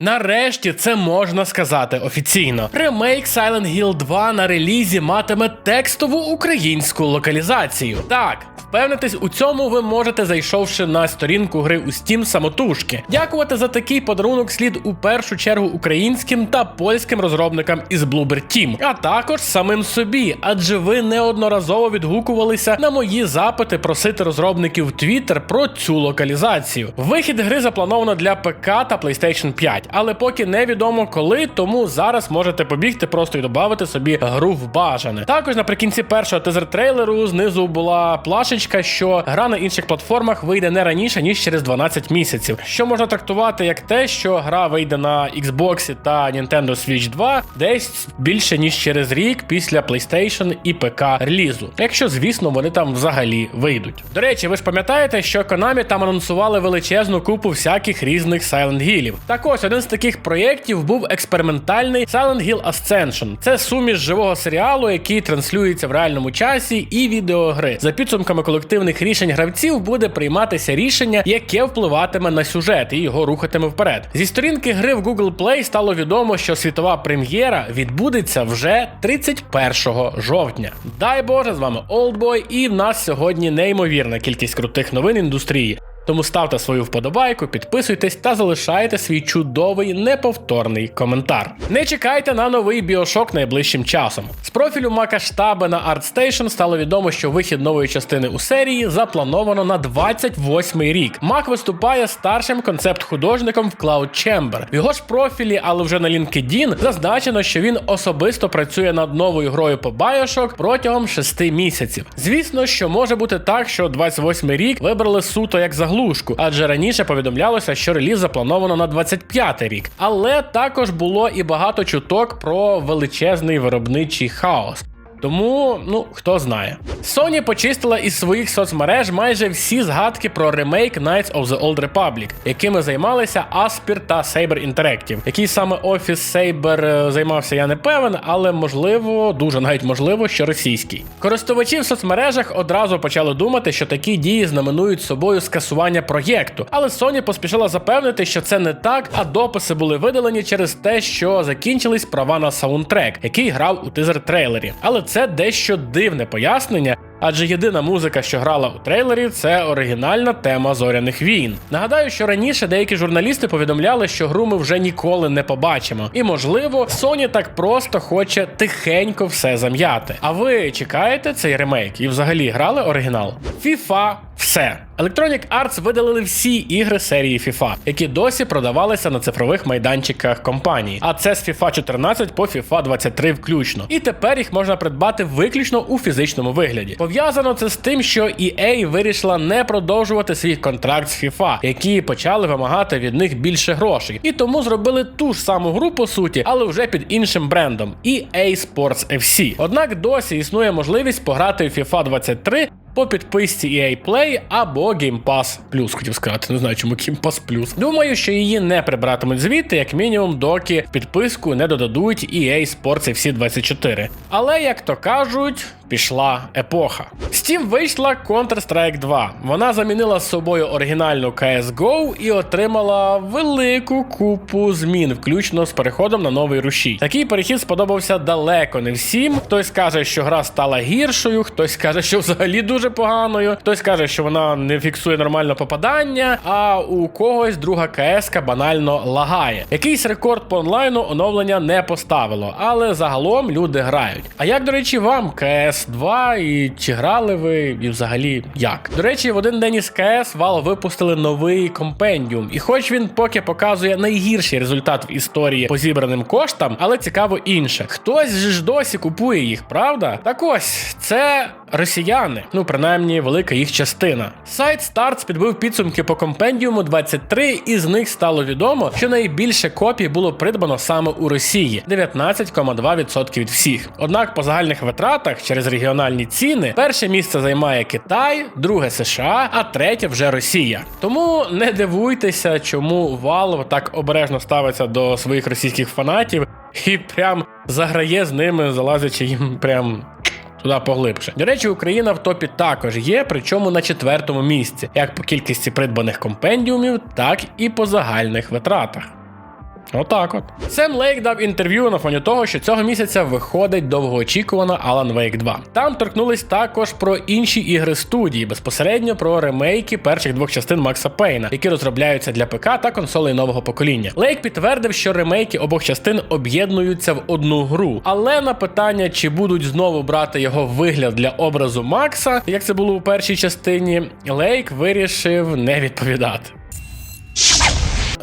Нарешті це можна сказати офіційно. Ремейк Silent Hill 2 на релізі матиме текстову українську локалізацію. Так. Впевнитись у цьому ви можете, зайшовши на сторінку гри у Steam самотужки. Дякувати за такий подарунок слід у першу чергу українським та польським розробникам із Bloober Team, а також самим собі, адже ви неодноразово відгукувалися на мої запити просити розробників Twitter про цю локалізацію. Вихід гри заплановано для ПК та PlayStation 5, але поки невідомо коли, тому зараз можете побігти просто і додати собі гру в бажане. Також наприкінці першого тизер трейлеру знизу була плашечка, що гра на інших платформах вийде не раніше ніж через 12 місяців, що можна трактувати як те, що гра вийде на Xbox та Nintendo Switch 2 десь більше ніж через рік після PlayStation і ПК релізу, якщо звісно вони там взагалі вийдуть. До речі, ви ж пам'ятаєте, що Konami там анонсували величезну купу всяких різних Silent Hillів. Так ось один з таких проєктів був експериментальний Silent Hill Ascension. Це суміш живого серіалу, який транслюється в реальному часі, і відеогри. За підсумками колективних рішень гравців буде прийматися рішення, яке впливатиме на сюжет і його рухатиме вперед. Зі сторінки гри в Google Play стало відомо, що світова прем'єра відбудеться вже 31 жовтня. Дай Боже, з вами Олдбой, і в нас сьогодні неймовірна кількість крутих новин індустрії. Тому ставте свою вподобайку, підписуйтесь та залишайте свій чудовий неповторний коментар. Не чекайте на новий біошок найближчим часом. З профілю Мака Штаби на ArtStation стало відомо, що вихід нової частини у серії заплановано на 28 рік. Мак виступає старшим концепт-художником в Cloud Chamber. В його ж профілі, але вже на LinkedIn, зазначено, що він особисто працює над новою грою по Bioshock протягом 6 місяців. Звісно, що може бути так, що 28 рік вибрали суто як заглушку, адже раніше повідомлялося, що реліз заплановано на 25 рік. Але також було і багато чуток про величезний виробничий хаос. Тому, ну хто знає. Sony почистила із своїх соцмереж майже всі згадки про ремейк Knights of the Old Republic, якими займалися Aspir та Saber Interactive. Який саме офіс Saber е, займався, я не певен, але можливо, дуже навіть можливо, що російський. Користувачі в соцмережах одразу почали думати, що такі дії знаменують собою скасування проєкту. Але Sony поспішила запевнити, що це не так, а дописи були видалені через те, що закінчились права на саундтрек, який грав у тизер трейлері. Але це дещо дивне пояснення. Адже єдина музика, що грала у трейлері, це оригінальна тема зоряних війн. Нагадаю, що раніше деякі журналісти повідомляли, що гру ми вже ніколи не побачимо. І можливо, Sony так просто хоче тихенько все зам'яти. А ви чекаєте цей ремейк і взагалі грали оригінал? FIFA все. Electronic Arts видалили всі ігри серії FIFA, які досі продавалися на цифрових майданчиках компанії. А це з FIFA 14 по FIFA 23 включно. І тепер їх можна придбати виключно у фізичному вигляді. Пов'язано це з тим, що EA вирішила не продовжувати свій контракт з FIFA, які почали вимагати від них більше грошей. І тому зробили ту ж саму гру по суті, але вже під іншим брендом EA Sports FC. Однак досі існує можливість пограти у FIFA 23 по підписці EA Play або Game Pass Plus, хотів сказати, не знаю, чому Game Pass Plus. Думаю, що її не прибратимуть звідти, як мінімум, доки підписку не додадуть EA Sports FC 24. Але, як то кажуть, пішла епоха. Steam вийшла Counter-Strike 2. Вона замінила з собою оригінальну CSGO і отримала велику купу змін, включно з переходом на новий рушій. Такий перехід сподобався далеко не всім. Хтось каже, що гра стала гіршою, хтось каже, що взагалі дуже поганою, хтось каже, що вона не фіксує нормально попадання, а у когось друга КС банально лагає. Якийсь рекорд по онлайну оновлення не поставило, але загалом люди грають. А як, до речі, вам КС 2 і чи грали ви, і взагалі як? До речі, в один день із КС Valve випустили новий компендіум, і хоч він поки показує найгірший результат в історії по зібраним коштам, але цікаво інше. Хтось же ж досі купує їх, правда? Так ось це росіяни, ну принаймні велика їх частина. Сайт Starts підбив підсумки по компендіуму 23, і з них стало відомо, що найбільше копій було придбано саме у Росії 19,2% від всіх. Однак по загальних витратах через регіональні ціни перше місце займає Китай, друге США, а третє вже Росія. Тому не дивуйтеся, чому Valve так обережно ставиться до своїх російських фанатів і прям заграє з ними, залазячи їм прям туди поглибше. До речі, Україна в топі також є, причому на четвертому місці, як по кількості придбаних компендіумів, так і по загальних витратах. Отак от. Сем Лейк дав інтерв'ю на фоні того, що цього місяця виходить довгоочікувана Alan Wake 2. Там торкнулись також про інші ігри студії, безпосередньо про ремейки перших двох частин Макса Пейна, які розробляються для ПК та консолей нового покоління. Лейк підтвердив, що ремейки обох частин об'єднуються в одну гру. Але на питання, чи будуть знову брати його вигляд для образу Макса, як це було у першій частині, Лейк вирішив не відповідати.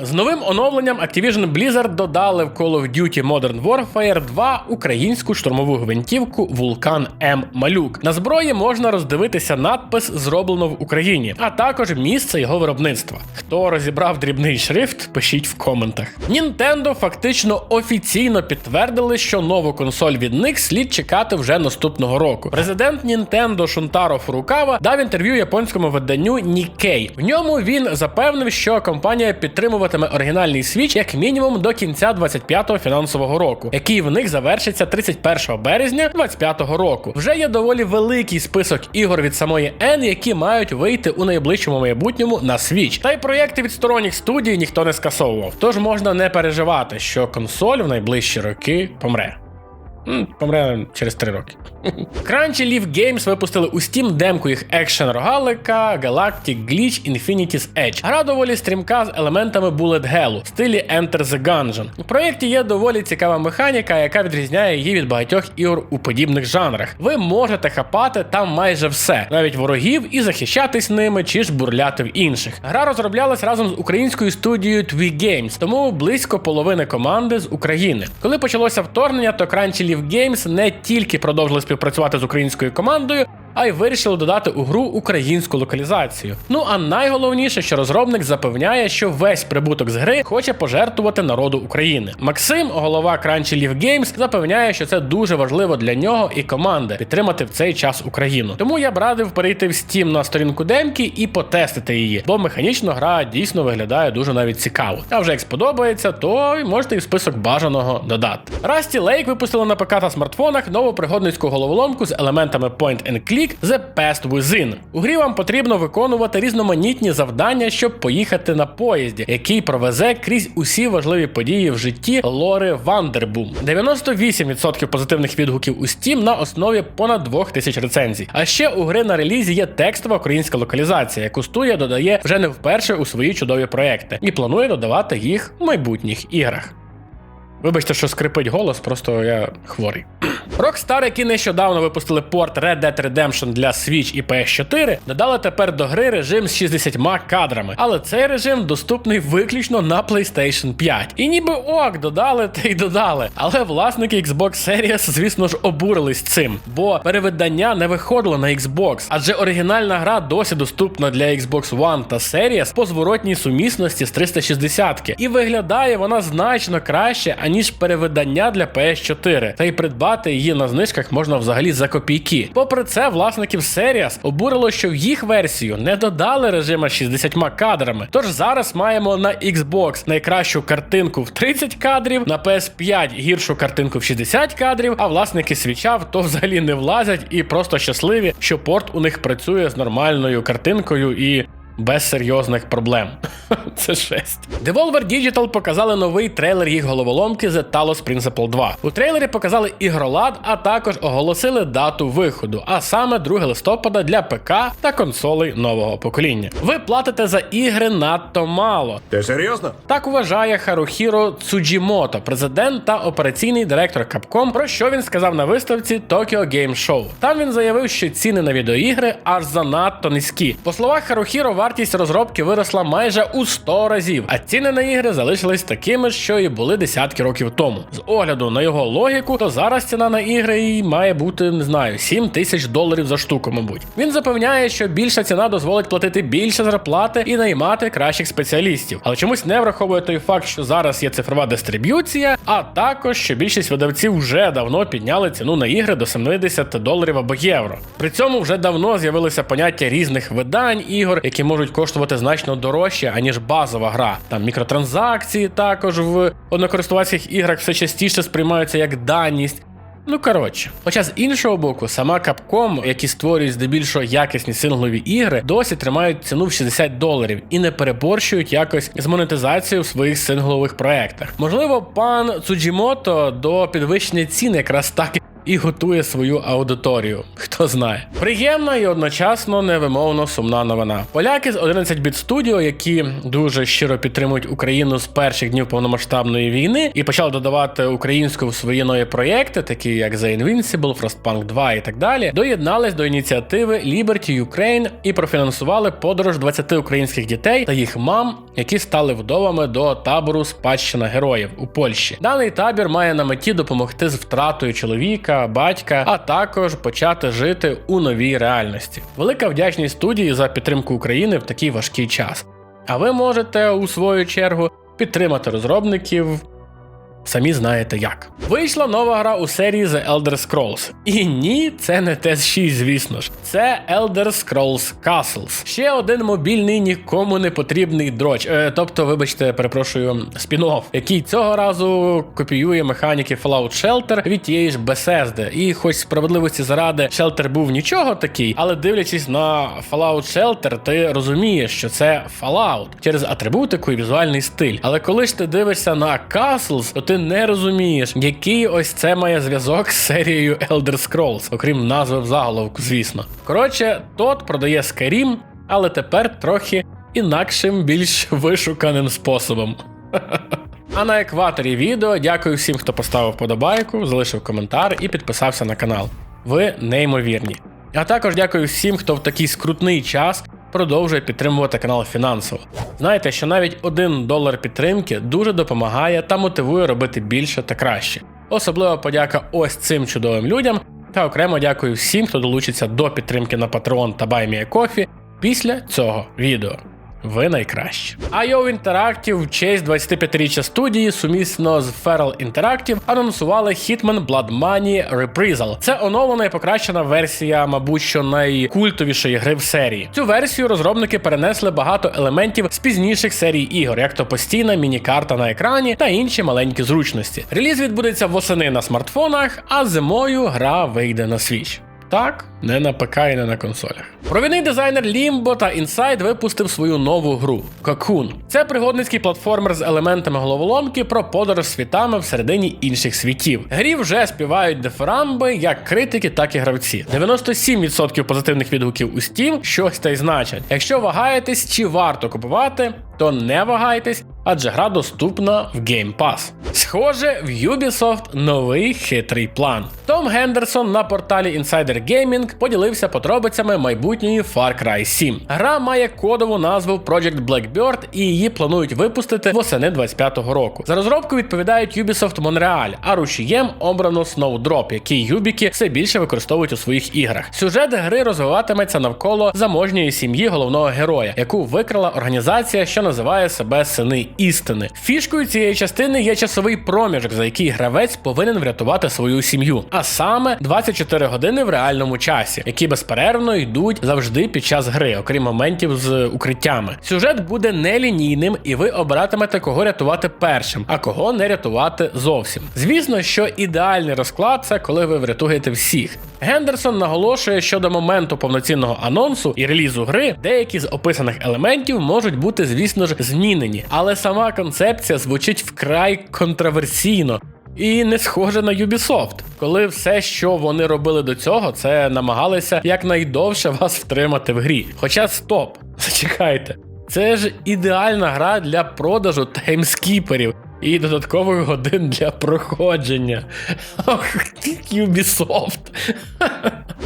З новим оновленням Activision Blizzard додали в Call of Duty Modern Warfare 2 українську штурмову гвинтівку Вулкан М Малюк. На зброї можна роздивитися надпис зроблено в Україні, а також місце його виробництва. Хто розібрав дрібний шрифт, пишіть в коментах. Nintendo фактично офіційно підтвердили, що нову консоль від них слід чекати вже наступного року. Президент Nintendo Шунтаро Фурукава дав інтерв'ю японському виданню Nikkei. В ньому він запевнив, що компанія підтримуватиме оригінальний Switch як мінімум до кінця 25-го фінансового року, який в них завершиться 31 березня 25-го року. Вже є доволі великий список ігор від самої N, які мають вийти у найближчому майбутньому на Switch. Та й проєкти від сторонніх студій ніхто не скасовував. Тож можна не переживати, що консоль в найближчі роки помре. Помре через 3 роки. Crunchy Leaf Games випустили у Steam демку їх екшен рогалика Galactic Glitch Infinity's Edge. Гра доволі стрімка з елементами Bullet Hell в стилі Enter the Gungeon. У проєкті є доволі цікава механіка, яка відрізняє її від багатьох ігор у подібних жанрах. Ви можете хапати там майже все, навіть ворогів, і захищатись ними чи ж бурляти в інших. Гра розроблялась разом з українською студією Twee Games, тому близько половини команди з України. Коли почалося вторгнення, то Crunchy Leaf Games не тільки продовжили співпрацювати з українською командою, а й вирішили додати у гру українську локалізацію. Ну а найголовніше, що розробник запевняє, що весь прибуток з гри хоче пожертвувати народу України. Максим, голова Crunchy Leaf Games, запевняє, що це дуже важливо для нього і команди підтримати в цей час Україну. Тому я б радив перейти в Steam на сторінку демки і потестити її, бо механічно гра дійсно виглядає дуже навіть цікаво. А вже як сподобається, то можете і в список бажаного додати. Rusty Lake випустили на ПК та смартфонах нову пригодницьку головоломку з елементами Point and Click The Past Within. У грі вам потрібно виконувати різноманітні завдання, щоб поїхати на поїзді, який провезе крізь усі важливі події в житті Лори Вандербум. 98% позитивних відгуків у Steam на основі понад 2000 рецензій. А ще у гри на релізі є текстова українська локалізація, яку студія додає вже не вперше у свої чудові проекти, і планує додавати їх в майбутніх іграх. Вибачте, що скрипить голос, просто я хворий. Rockstar, які нещодавно випустили порт Red Dead Redemption для Switch і PS4, додали тепер до гри режим з 60 кадрами, але цей режим доступний виключно на PlayStation 5. І ніби ок, додали та й додали. Але власники Xbox Series, звісно ж, обурились цим, бо перевидання не виходило на Xbox, адже оригінальна гра досі доступна для Xbox One та Series по зворотній сумісності з 360 і виглядає вона значно краще, аніж перевидання для PS4. Та й придбати її на знижках можна взагалі за копійки. Попри це, власників Series обурило, що в їх версію не додали режима з 60 кадрами. Тож зараз маємо на Xbox найкращу картинку в 30 кадрів, на PS5 гіршу картинку в 60 кадрів, а власники свіча в то взагалі не влазять і просто щасливі, що порт у них працює з нормальною картинкою і. Без серйозних проблем. Це жесть. Devolver Digital показали новий трейлер їх головоломки The Talos Principle 2. У трейлері показали ігролад, а також оголосили дату виходу, а саме 2 листопада для ПК та консолей нового покоління. Ви платите за ігри надто мало. Ти серйозно? Так вважає Харухіро Цуджімото, президент та операційний директор Capcom, про що він сказав на виставці Tokyo Game Show. Там він заявив, що ціни на відеоігри аж занадто низькі. По словах Харухіро, вартість розробки виросла майже у 100 разів, а ціни на ігри залишились такими, що і були десятки років тому. З огляду на його логіку, то зараз ціна на ігри має бути, не знаю, 7 тисяч доларів за штуку, мабуть. Він запевняє, що більша ціна дозволить платити більше зарплати і наймати кращих спеціалістів, але чомусь не враховує той факт, що зараз є цифрова дистриб'юція, а також що більшість видавців вже давно підняли ціну на ігри до 70 доларів або євро. При цьому вже давно з'явилося поняття різних видань ігор, які можуть коштувати значно дорожче, аніж базова гра. Там мікротранзакції також в однокористувацьких іграх все частіше сприймаються як даність. Ну коротше, хоча з іншого боку, сама Capcom, які створюють здебільшого якісні синглові ігри, досі тримають ціну в 60 доларів і не переборщують якось з монетизацією в своїх синглових проектах. Можливо, пан Цуджімото до підвищення цін якраз так і готує свою аудиторію. Хто знає. Приємна і одночасно невимовно сумна новина. Поляки з 11 Bit Studio, які дуже щиро підтримують Україну з перших днів повномасштабної війни і почали додавати українську в свої нові проєкти, такі як The Invincible, Frostpunk 2 і так далі, доєднались до ініціативи Liberty Ukraine і профінансували подорож 20 українських дітей та їх мам, які стали вдовами до табору Спадщина героїв у Польщі. Даний табір має на меті допомогти з втратою чоловіка, батька, а також почати жити у новій реальності. Велика вдячність студії за підтримку України в такий важкий час. А ви можете у свою чергу підтримати розробників. Самі знаєте як. Вийшла нова гра у серії The Elder Scrolls. І ні, це не TES 6, звісно ж. Це Elder Scrolls Castles. Ще один мобільний нікому не потрібний дроч. Е, тобто, вибачте, перепрошую, спін-офф, який цього разу копіює механіки Fallout Shelter від тієї ж Bethesda. І хоч справедливості заради Shelter був нічого такий, але дивлячись на Fallout Shelter, ти розумієш, що це Fallout через атрибутику і візуальний стиль. Але коли ж ти дивишся на Castles, то ти не розумієш, який ось це має зв'язок з серією Elder Scrolls, окрім назви в заголовку, звісно. Коротше, тот продає Skyrim, але тепер трохи інакшим, більш вишуканим способом. А на екваторі відео дякую всім, хто поставив подобайку, залишив коментар і підписався на канал. Ви неймовірні. А також дякую всім, хто в такий скрутний час продовжує підтримувати канал фінансово. Знаєте, що навіть один долар підтримки дуже допомагає та мотивує робити більше та краще. Особлива подяка ось цим чудовим людям. Та окремо дякую всім, хто долучиться до підтримки на Patreon та BuyMeACoffee після цього відео. Ви найкращі. IO Interactive в честь 25-річчя студії сумісно з Feral Interactive анонсували Hitman Blood Money Reprisal. Це оновлена і покращена версія, мабуть, що найкультовішої гри в серії. Цю версію розробники перенесли багато елементів з пізніших серій ігор, як то постійна міні-карта на екрані та інші маленькі зручності. Реліз відбудеться восени на смартфонах, а зимою гра вийде на Switch. Так, не на ПК і не на консолях. Провідний дизайнер Limbo та Inside випустив свою нову гру Cocoon. Це пригодницький платформер з елементами головоломки про подорож світами всередині інших світів. Грі вже співають дифирамби як критики, так і гравці. 97% позитивних відгуків у Steam щось та й значать. Якщо вагаєтесь, чи варто купувати, то не вагайтесь, адже гра доступна в Game Pass. Схоже, в Ubisoft новий хитрий план. Том Гендерсон на порталі Insider Gaming поділився подробицями майбутньої Far Cry 7. Гра має кодову назву Project Blackbird і її планують випустити восени 25-го року. За розробку відповідають Ubisoft Montreal, а рушієм обрано Snowdrop, який юбіки все більше використовують у своїх іграх. Сюжет гри розвиватиметься навколо заможньої сім'ї головного героя, яку викрала організація, що називає себе Сини істини. Фішкою цієї частини є часовий проміжок, за який гравець повинен врятувати свою сім'ю, а саме 24 години в реальному часі, які безперервно йдуть завжди під час гри, окрім моментів з укриттями. Сюжет буде нелінійним, і ви обиратимете, кого рятувати першим, а кого не рятувати зовсім. Звісно, що ідеальний розклад це коли ви врятуєте всіх. Гендерсон наголошує, що до моменту повноцінного анонсу і релізу гри деякі з описаних елементів можуть бути, звісно ж, змінені, але сама концепція звучить вкрай контроверсійно. І не схоже на Ubisoft, коли все, що вони робили до цього, це намагалися якнайдовше вас втримати в грі. Хоча стоп, зачекайте, це ж ідеальна гра для продажу таймскіперів і додаткових годин для проходження. Ох, Ubisoft.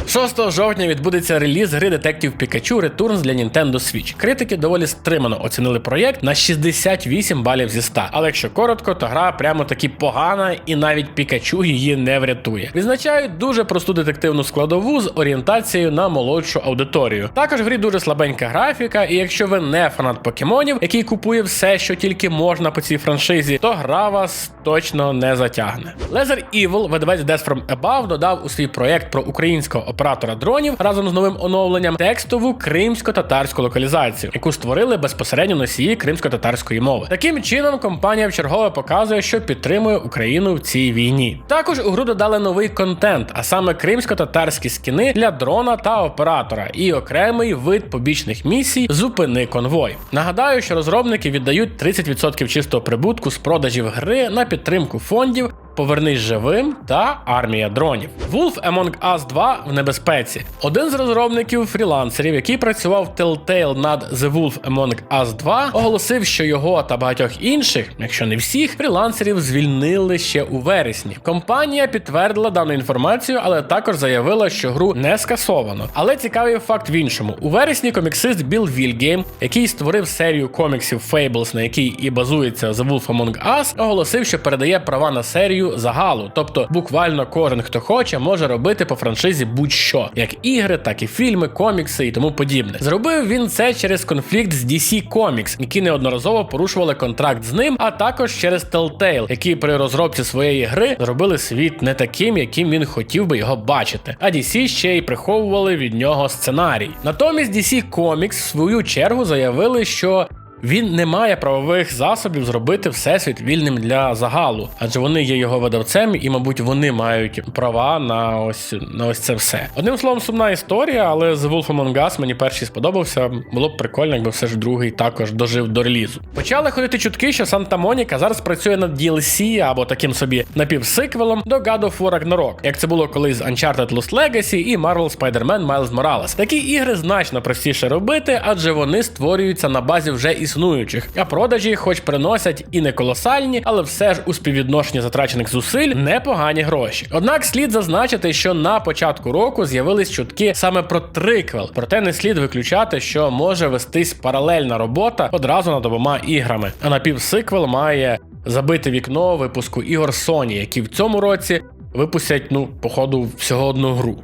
6 жовтня відбудеться реліз гри Detective Pikachu Returns для Nintendo Switch. Критики доволі стримано оцінили проєкт на 68 балів зі 100. Але якщо коротко, то гра прямо таки погана, і навіть Пікачу її не врятує. Відзначають дуже просту детективну складову з орієнтацією на молодшу аудиторію. Також в грі дуже слабенька графіка, і якщо ви не фанат покемонів, який купує все, що тільки можна по цій франшизі, то гра вас точно не затягне. Leather Evil, видавець Death from Above, додав у свій проєкт про українського оператора дронів разом з новим оновленням текстову кримсько-татарську локалізацію, яку створили безпосередньо носії кримсько-татарської мови. Таким чином, компанія вчергове показує, що підтримує Україну в цій війні. Також у гру додали новий контент, а саме кримсько-татарські скіни для дрона та оператора, і окремий вид побічних місій зупини конвой. Нагадаю, що розробники віддають 30% чистого прибутку з продажів гри на підтримку фондів. Повернись живим та армія дронів. Wolf Among Us 2 в небезпеці. Один з розробників фрілансерів, який працював Telltale над The Wolf Among Us 2, оголосив, що його та багатьох інших, якщо не всіх, фрілансерів звільнили ще у вересні. Компанія підтвердила дану інформацію, але також заявила, що гру не скасовано. Але цікавий факт в іншому: у вересні коміксист Білл Вільгейм, який створив серію коміксів Fables, на якій і базується The Wolf Among Us, оголосив, що передає права на серію загалу. Тобто, буквально кожен, хто хоче, може робити по франшизі будь-що, як ігри, так і фільми, комікси і тому подібне. Зробив він це через конфлікт з DC Comics, які неодноразово порушували контракт з ним, а також через Telltale, які при розробці своєї гри зробили світ не таким, яким він хотів би його бачити. А DC ще й приховували від нього сценарій. Натомість DC Comics в свою чергу заявили, що він не має правових засобів зробити всесвіт вільним для загалу, адже вони є його видавцем, і, мабуть, вони мають права на ось на ось це все. Одним словом, сумна історія, але з Wolf Among Us мені перший сподобався. Було б прикольно, якби все ж другий також дожив до релізу. Почали ходити чутки, що Санта Моніка зараз працює над DLC або таким собі напівсиквелом до God of War Ragnarok, як це було колись з Uncharted Lost Legacy і Marvel Spider-Man Miles Morales. Такі ігри значно простіше робити, адже вони створюються на базі вже існуючих, а продажі, хоч приносять і не колосальні, але все ж у співвідношенні затрачених зусиль непогані гроші. Однак слід зазначити, що на початку року з'явились чутки саме про триквел, проте не слід виключати, що може вестись паралельна робота одразу над обома іграми. А напівсиквел має забити вікно випуску ігор Sony, які в цьому році випустять, ну, походу, всього одну гру.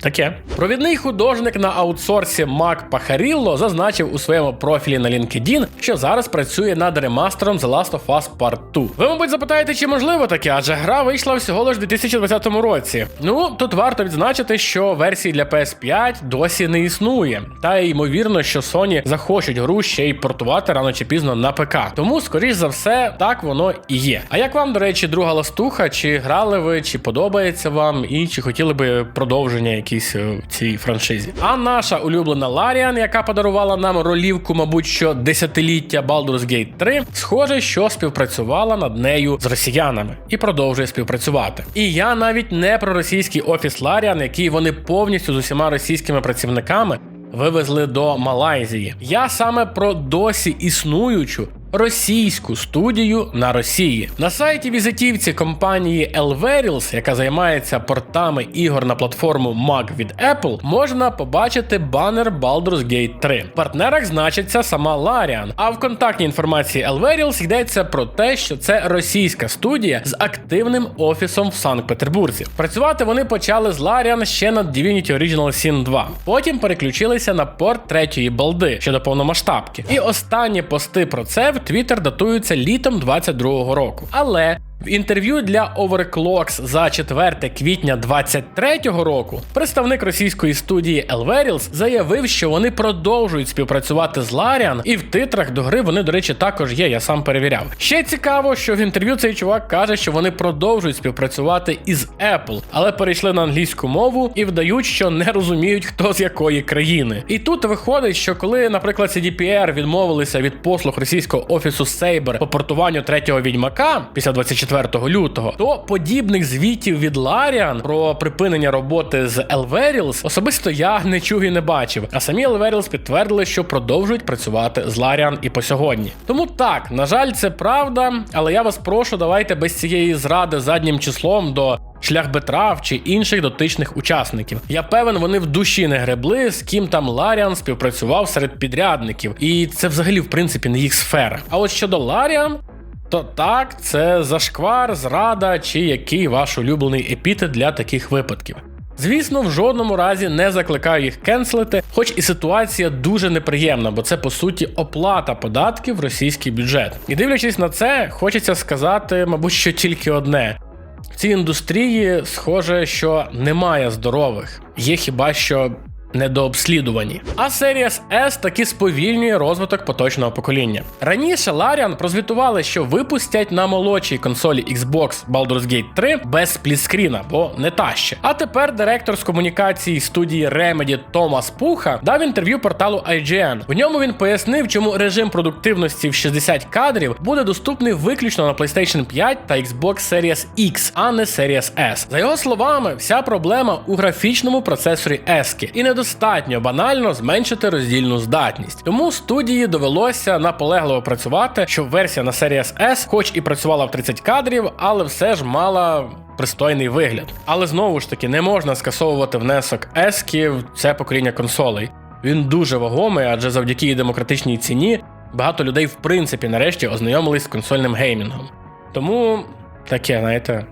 Таке. Провідний художник на аутсорсі Мак Пахарілло зазначив у своєму профілі на LinkedIn, що зараз працює над ремастером The Last of Us Part 2. Ви, мабуть, запитаєте, чи можливо таке, адже гра вийшла всього лиш у 2020 році. Ну, тут варто відзначити, що версії для PS5 досі не існує. Та ймовірно, що Sony захочуть гру ще й портувати рано чи пізно на ПК. Тому, скоріш за все, так воно і є. А як вам, до речі, друга ластуха? Чи грали ви, чи подобається вам, і чи хотіли би продовження якісь е, цій франшизі? А наша улюблена Ларіан, яка подарувала нам ролівку, мабуть, що десятиліття Baldur's Gate 3, схоже, що співпрацювала над нею з росіянами і продовжує співпрацювати. І я навіть не про російський офіс Ларіан, який вони повністю з усіма російськими працівниками вивезли до Малайзії. Я саме про досі існуючу. Російську студію на Росії на сайті візитівці компанії Elverils, яка займається портами ігор на платформу Mac від Apple, можна побачити банер Baldur's Gate 3. В партнерах значиться сама Larian, а в контактній інформації Elverils йдеться про те, що це російська студія з активним офісом в Санкт-Петербурзі. Працювати вони почали з Larian ще над Divinity Original Sin 2. Потім переключилися на порт третьої балди щодо повномасштабки. І останні пости про це в Twitter датується літом 22-го року. Але в інтерв'ю для Overclocks за 4 квітня 23-го року представник російської студії Elverils заявив, що вони продовжують співпрацювати з Larian, і в титрах до гри вони, до речі, також є. Я сам перевіряв. Ще цікаво, що в інтерв'ю цей чувак каже, що вони продовжують співпрацювати із Apple, але перейшли на англійську мову і вдають, що не розуміють, хто з якої країни. І тут виходить, що коли, наприклад, CDPR відмовилися від послуг російського офісу Saber по портуванню третього відьмака після 24 4 лютого, то подібних звітів від Larian про припинення роботи з Elverils особисто я не чув і не бачив. А самі Elverils підтвердили, що продовжують працювати з Larian і по сьогодні. Тому так, на жаль, це правда, але я вас прошу, давайте без цієї зради заднім числом до. Шлях Бетрав чи інших дотичних учасників. Я певен, вони в душі не гребли, з ким там Ларіан співпрацював серед підрядників, і це взагалі в принципі не їх сфера. А от щодо Ларіан, то так, це зашквар, зрада чи який ваш улюблений епітет для таких випадків. Звісно, в жодному разі не закликаю їх кенселити, хоч і ситуація дуже неприємна, бо це по суті оплата податків в російський бюджет. І дивлячись на це, хочеться сказати, мабуть, що тільки одне: В цій індустрії схоже, що немає здорових, є хіба що недообслідувані. А Series S таки сповільнює розвиток поточного покоління. Раніше Larian прозвітували, що випустять на молодшій консолі Xbox Baldur's Gate 3 без сплітскріна, бо не таще. А тепер директор з комунікації студії Remedy Томас Пуха дав інтерв'ю порталу IGN. В ньому він пояснив, чому режим продуктивності в 60 кадрів буде доступний виключно на PlayStation 5 та Xbox Series X, а не Series S. За його словами, вся проблема у графічному процесорі ESC. і недостатньо банально зменшити роздільну здатність. Тому студії довелося наполегливо працювати, щоб версія на Series S, хоч і працювала в 30 кадрів, але все ж мала. Пристойний вигляд, але знову ж таки не можна скасовувати внесок ески в це покоління консолей. Він дуже вагомий, адже завдяки демократичній ціні багато людей в принципі нарешті ознайомились з консольним геймінгом. Тому таке, знаєте,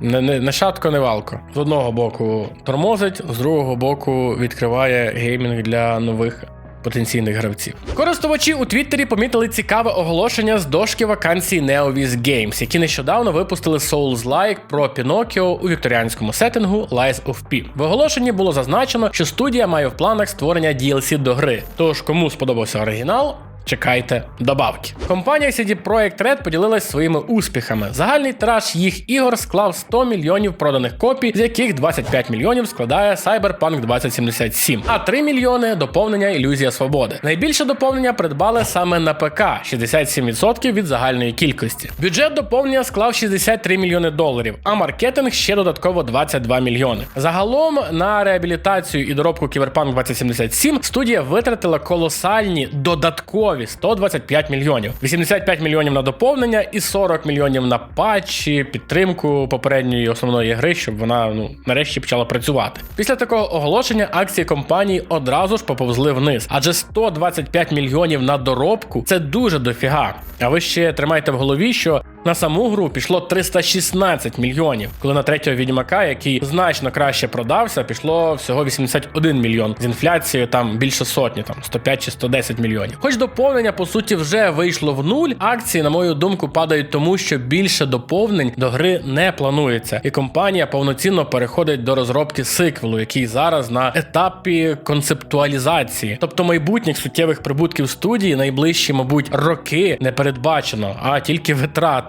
не, не, не шатко, не валко. З одного боку тормозить, з другого боку відкриває геймінг для нових. Потенційних гравців. Користувачі у Твіттері помітили цікаве оголошення з дошки вакансій NeoVis Games, які нещодавно випустили Souls-like про Пінокіо у вікторіанському сеттингу Lies of P. В оголошенні було зазначено, що студія має в планах створення DLC до гри. Тож, кому сподобався оригінал, Чекайте добавки. Компанія CD Projekt Red поділилась своїми успіхами. Загальний тираж їх ігор склав 100 мільйонів проданих копій, з яких 25 мільйонів складає Cyberpunk 2077, а 3 мільйони доповнення Ілюзія Свободи. Найбільше доповнення придбали саме на ПК 67% від загальної кількості. Бюджет доповнення склав 63 мільйони доларів, а маркетинг ще додатково 22 мільйони. Загалом на реабілітацію і доробку Cyberpunk 2077 студія витратила колосальні додаткові 125 мільйонів, 85 мільйонів на доповнення і 40 мільйонів на патчі, підтримку попередньої основної гри, щоб вона ну нарешті почала працювати. Після такого оголошення акції компанії одразу ж поповзли вниз, адже 125 мільйонів на доробку це дуже дофіга. А ви ще тримайте в голові, що на саму гру пішло 316 мільйонів, коли на третього відьмака, який значно краще продався, пішло всього 81 мільйон. З інфляцією там більше сотні, там 105 чи 110 мільйонів. Хоч доповнення по суті вже вийшло в нуль. Акції, на мою думку, падають тому, що більше доповнень до гри не планується, і компанія повноцінно переходить до розробки сиквелу, який зараз на етапі концептуалізації, тобто майбутніх суттєвих прибутків студії найближчі, мабуть, роки не передбачено, а тільки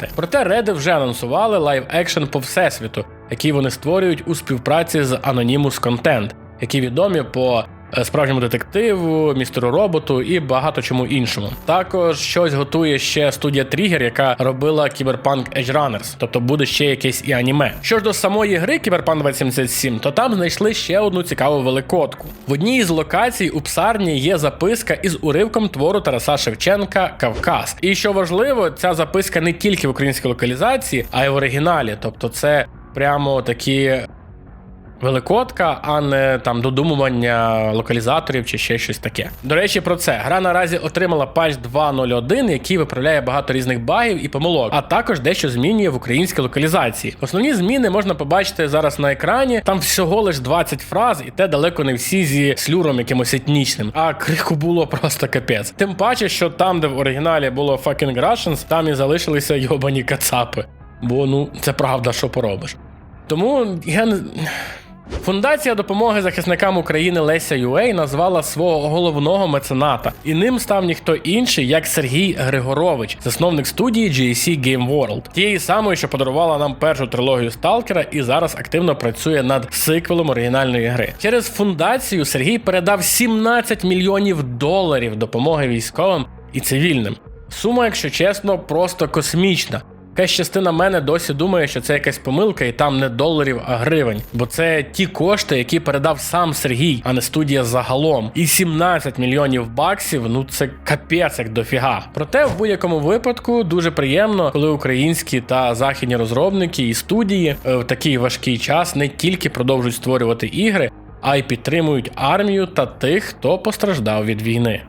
витрати. Проте Реди вже анонсували лайв екшен по всесвіту, який вони створюють у співпраці з Anonymous Content, які відомі по справжньому детективу, містеру роботу і багато чому іншому. Також щось готує ще студія Trigger, яка робила Cyberpunk Edge Runners, тобто буде ще якесь і аніме. Що ж до самої гри Cyberpunk 2077, то там знайшли ще одну цікаву великодку. В одній із локацій у псарні є записка із уривком твору Тараса Шевченка Кавказ. І що важливо, ця записка не тільки в українській локалізації, а й в оригіналі. Тобто, це прямо такі Великодка, а не там додумування локалізаторів чи ще щось таке. До речі, про це гра наразі отримала патч 2.0.1, який виправляє багато різних багів і помилок, а також дещо змінює в українській локалізації. Основні зміни можна побачити зараз на екрані. Там всього лиш 20 фраз, і те далеко не всі зі слюром якимось етнічним. А крику було просто капець. Тим паче, що там, де в оригіналі було fucking Russians, там і залишилися йобані кацапи. Бо ну це правда, що поробиш. Тому я не. Фундація допомоги захисникам України Леся Юей назвала свого головного мецената, і ним став ніхто інший, як Сергій Григорович, засновник студії GSC Game World, тієї самої, що подарувала нам першу трилогію Сталкера, і зараз активно працює над сиквелом оригінальної гри. Через фундацію Сергій передав 17 мільйонів доларів допомоги військовим і цивільним. Сума, якщо чесно, просто космічна. Якась частина мене досі думає, що це якась помилка, і там не доларів, а гривень. Бо це ті кошти, які передав сам Сергій, а не студія загалом. І 17 мільйонів баксів ну це капець як дофіга. Проте в будь-якому випадку дуже приємно, коли українські та західні розробники і студії е, в такий важкий час не тільки продовжують створювати ігри, а й підтримують армію та тих, хто постраждав від війни.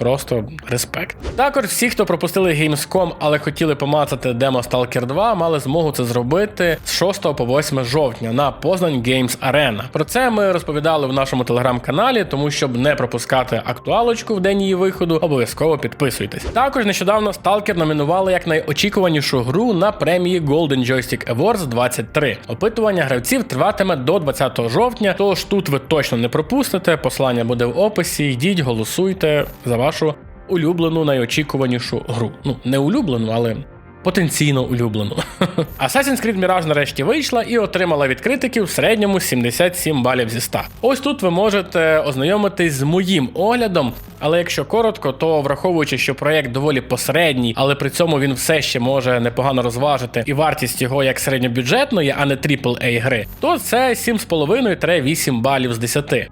Просто респект. Також всі, хто пропустили Gamescom, але хотіли помацати демо Stalker 2, мали змогу це зробити з 6 по 8 жовтня на Познань Games Arena. Про це ми розповідали в нашому телеграм-каналі, тому щоб не пропускати актуалочку в день її виходу, обов'язково підписуйтесь. Також нещодавно Stalker номінували як найочікуванішу гру на премії Golden Joystick Awards 23. Опитування гравців триватиме до 20 жовтня, тож тут ви точно не пропустите. Посилання буде в описі. Йдіть, голосуйте за вашу улюблену найочікуванішу гру. Ну, не улюблену, але. Потенційно улюблену. Assassin's Creed Mirage нарешті вийшла і отримала від критиків в середньому 77 балів зі 100. Ось тут ви можете ознайомитись з моїм оглядом, але якщо коротко, то враховуючи, що проєкт доволі посередній, але при цьому він все ще може непогано розважити і вартість його як середньобюджетної, а не AAA гри, то це 7,5-8 балів з 10.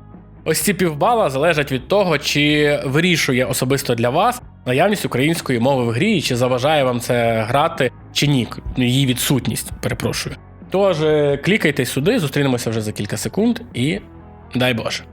Ось ці півбала залежать від того, чи вирішує особисто для вас наявність української мови в грі, і чи заважає вам це грати, чи ні, її відсутність, перепрошую. Тож е, клікайте сюди, зустрінемося вже за кілька секунд і дай Боже.